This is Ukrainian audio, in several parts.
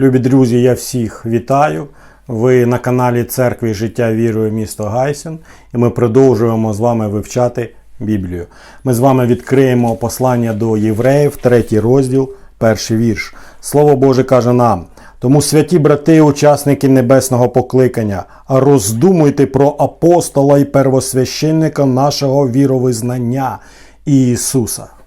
Любі друзі, я всіх вітаю. Ви на каналі Церкви Життя Вірою місто Гайсен, і ми продовжуємо з вами вивчати Біблію. Ми з вами відкриємо послання до євреїв, третій розділ, перший вірш. Слово Боже каже нам: тому святі брати, учасники небесного покликання, роздумуйте про апостола і первосвященника нашого віровизнання Ісуса.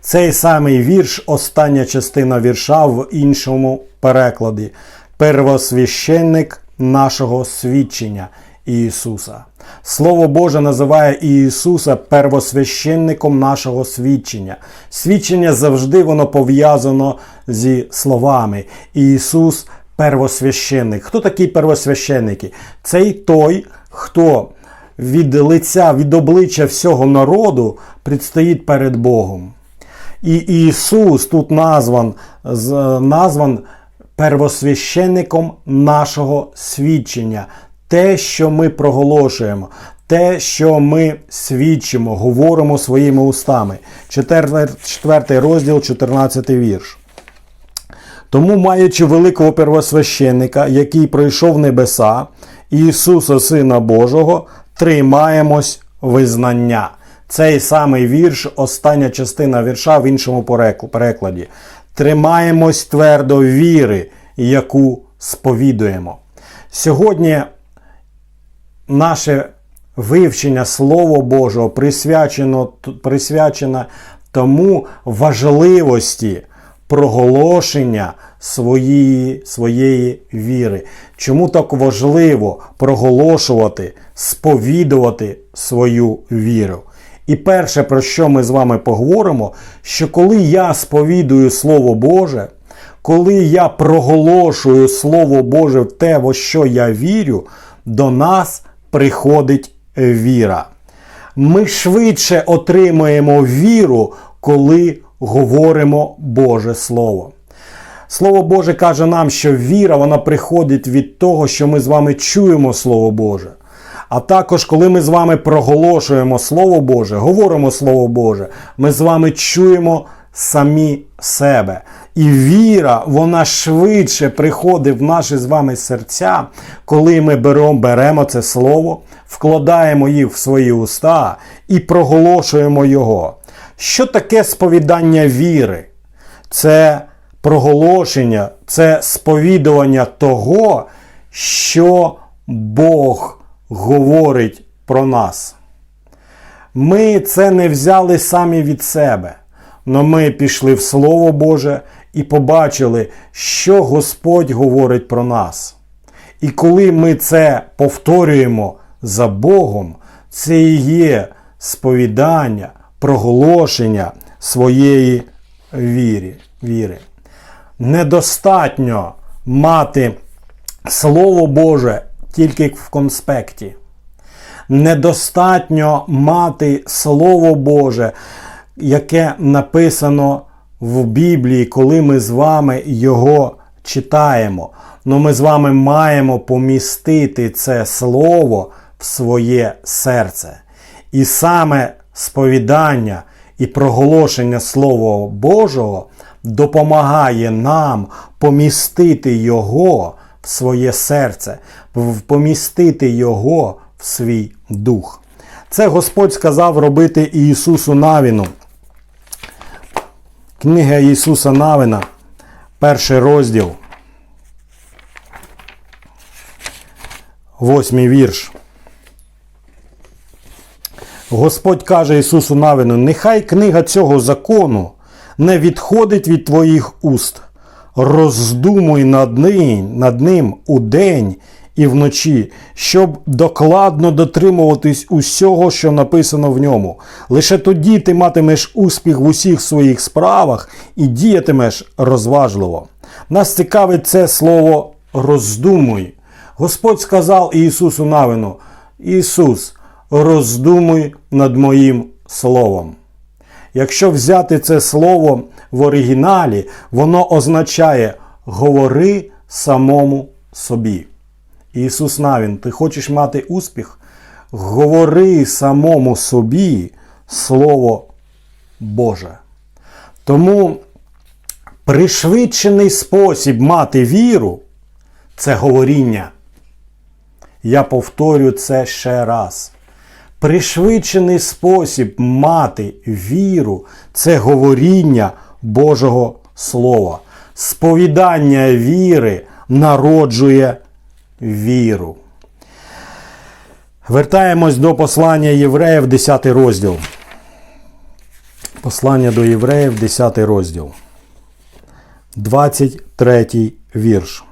Цей самий вірш, остання частина вірша в іншому перекладі. Первосвященник нашого свідчення Ісуса. Слово Боже називає Ісуса первосвященником нашого свідчення. Свідчення завжди воно пов'язано зі словами. Ісус первосвященник. Хто такі первосвященники? Цей той, хто від лиця, від обличчя всього народу предстоїть перед Богом. І Ісус тут назван, назван первосвященником нашого свідчення. Те, що ми проголошуємо, те, що ми свідчимо, говоримо своїми устами. Четвертий розділ, 14 вірш. Тому, маючи великого первосвященника, який пройшов небеса, Ісуса Сина Божого, тримаємось визнання. Цей самий вірш, остання частина вірша в іншому перекладі. Тримаємось твердо віри, яку сповідуємо. Сьогодні наше вивчення Слова Божого присвячено, присвячено тому важливості проголошення своєї, своєї віри. Чому так важливо проголошувати, сповідувати свою віру? І перше, про що ми з вами поговоримо, що коли я сповідую Слово Боже, коли я проголошую Слово Боже в те, во що я вірю, до нас приходить віра. Ми швидше отримаємо віру, коли говоримо Боже Слово. Слово Боже каже нам, що віра вона приходить від того, що ми з вами чуємо Слово Боже. А також, коли ми з вами проголошуємо Слово Боже, говоримо Слово Боже, ми з вами чуємо самі себе. І віра, вона швидше приходить в наші з вами серця, коли ми беремо, беремо це слово, вкладаємо їх в свої уста і проголошуємо його. Що таке сповідання віри? Це проголошення, це сповідування того, що Бог говорить про нас. Ми це не взяли самі від себе, але ми пішли в Слово Боже і побачили, що Господь говорить про нас. І коли ми це повторюємо за Богом, це і є сповідання, проголошення своєї віри. віри. Недостатньо мати Слово Боже тільки в конспекті. Недостатньо мати Слово Боже, яке написано в Біблії, коли ми з вами його читаємо. Но ми з вами маємо помістити це слово в своє серце. І саме сповідання і проголошення Слова Божого допомагає нам помістити його своє серце, помістити його в свій дух. Це Господь сказав робити Ісусу Навіну. Книга Ісуса Навина, перший розділ, восьмий вірш. Господь каже Ісусу Навину, нехай книга цього закону не відходить від твоїх уст. Роздумуй над ним, над ним удень і вночі, щоб докладно дотримуватись усього, що написано в ньому. Лише тоді ти матимеш успіх в усіх своїх справах і діятимеш розважливо. Нас цікавить це слово роздумуй. Господь сказав Ісусу Навину: Ісус, роздумуй над моїм словом. Якщо взяти це слово в оригіналі, воно означає говори самому собі. Ісус Навін, ти хочеш мати успіх? Говори самому собі Слово Боже. Тому Пришвидшений спосіб мати віру це говоріння. Я повторю це ще раз. Пришвидшений спосіб мати віру це говоріння Божого Слова. Сповідання віри народжує віру. Вертаємось до послання євреїв, 10 розділ. Послання до євреїв, 10 розділ. 23 вірш.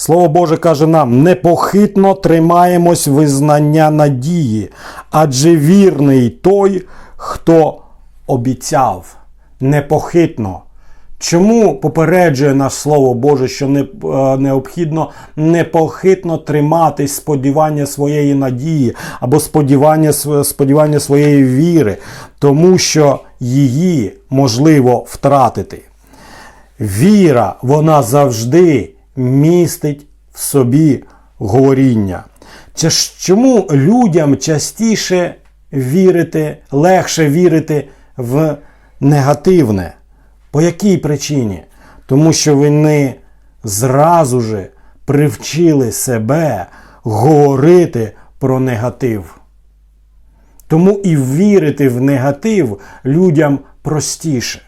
Слово Боже каже нам: непохитно тримаємось визнання надії, адже вірний той, хто обіцяв. Непохитно. Чому попереджує нас Слово Боже, що не, е, необхідно непохитно триматись сподівання своєї надії або сподівання, сподівання своєї віри, тому що її можливо втратити. Віра, вона завжди містить в собі говоріння. Чи ж чому людям частіше вірити, легше вірити в негативне? По якій причині? Тому що вони зразу же привчили себе говорити про негатив. Тому і вірити в негатив людям простіше.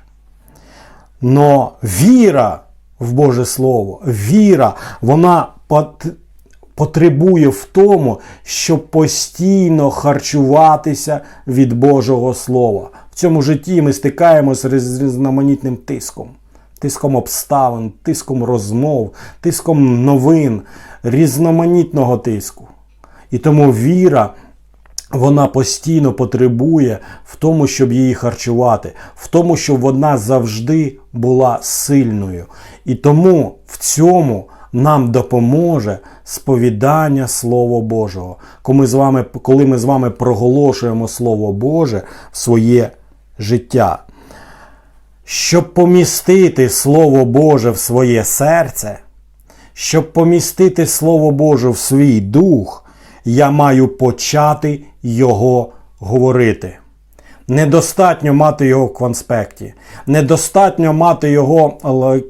Но віра в Боже Слово, віра, вона потребує в тому, щоб постійно харчуватися від Божого Слова. В цьому житті ми стикаємося з різноманітним тиском. Тиском обставин, тиском розмов, тиском новин, різноманітного тиску. І тому віра вона постійно потребує в тому, щоб її харчувати, в тому, щоб вона завжди була сильною. І тому в цьому нам допоможе сповідання Слова Божого. Коли ми з вами, коли ми з вами проголошуємо Слово Боже в своє життя. Щоб помістити Слово Боже в своє серце, щоб помістити Слово Боже в свій дух, я маю почати його говорити. Недостатньо мати його в конспекті. Недостатньо мати його,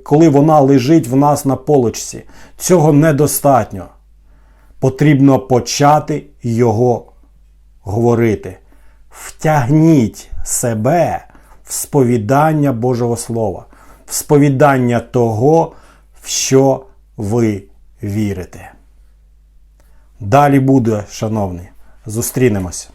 коли вона лежить в нас на полочці. Цього недостатньо. Потрібно почати його говорити. Втягніть себе в сповідання Божого Слова, в сповідання того, в що ви вірите. Далі буде, шановні. Зустрінемось.